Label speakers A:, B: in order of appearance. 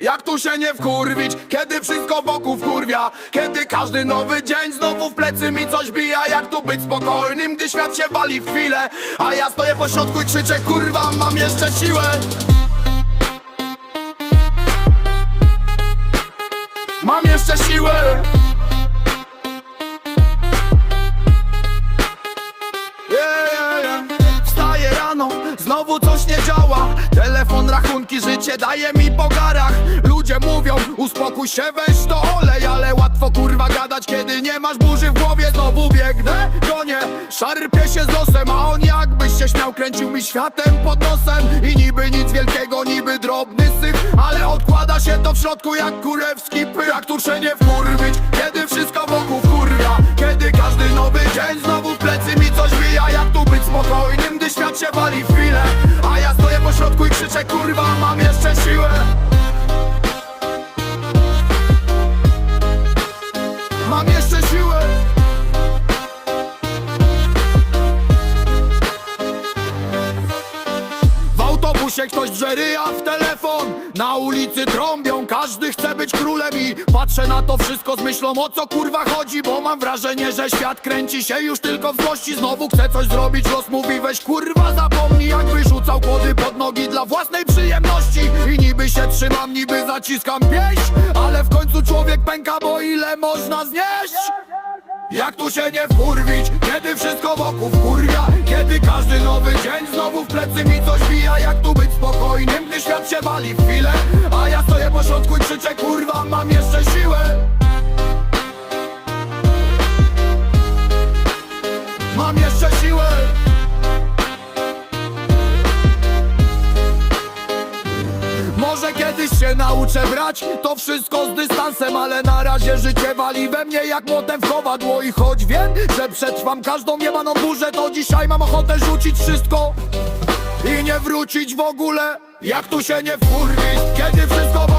A: Jak tu się nie wkurwić, kiedy wszystko wokół wkurwia? Kiedy każdy nowy dzień znowu w plecy mi coś bija? Jak tu być spokojnym, gdy świat się wali w chwilę? A ja stoję po środku i krzyczę kurwa, mam jeszcze siłę. Mam jeszcze siłę. Znowu coś nie działa. Telefon, rachunki, życie daje mi po garach uspokój się, weź to olej Ale łatwo kurwa gadać, kiedy nie masz burzy w głowie. Znowu biegnę, gonię, szarpię się z losem A on jakbyś się śmiał, kręcił mi światem pod nosem. I niby nic wielkiego, niby drobny syf Ale odkłada się to w środku jak kurewski pyr Jak tu się nie wkurwić, kiedy wszystko wokół wkurwia? Kiedy każdy nowy dzień znowu w plecy mi coś wija Jak tu być spokojnym, gdy świat się wali w chwilę. A ja stoję po środku i krzyczę kurwa, mam jeszcze siłę W autobusie ktoś przeryja w telefon. Na ulicy trąbią, każdy chce być królem I patrzę na to wszystko z myślą o co kurwa chodzi Bo mam wrażenie, że świat kręci się już tylko w złości. Znowu chcę coś zrobić, los mówi weź kurwa zapomnij Jakby rzucał kłody pod nogi dla własnej przyjemności. I niby się trzymam, niby zaciskam pięść Ale w końcu człowiek pęka, bo ile można znieść? Jak tu się nie wkurwić, kiedy wszystko wokół wkurwia? Kiedy każdy nowy dzień znowu w plecy mi coś wija Jak tu spokojnym, gdy świat się wali w chwilę A ja stoję po środku i krzyczę kurwa, mam jeszcze siłę. Mam jeszcze siłę. Może kiedyś się nauczę brać to wszystko z dystansem Ale na razie życie wali we mnie jak młotem w kowadło I choć wiem, że przetrwam każdą niemaną burzę To dzisiaj mam ochotę rzucić wszystko nie wrócić w ogóle? Jak tu się nie wkurwić, kiedy wszystko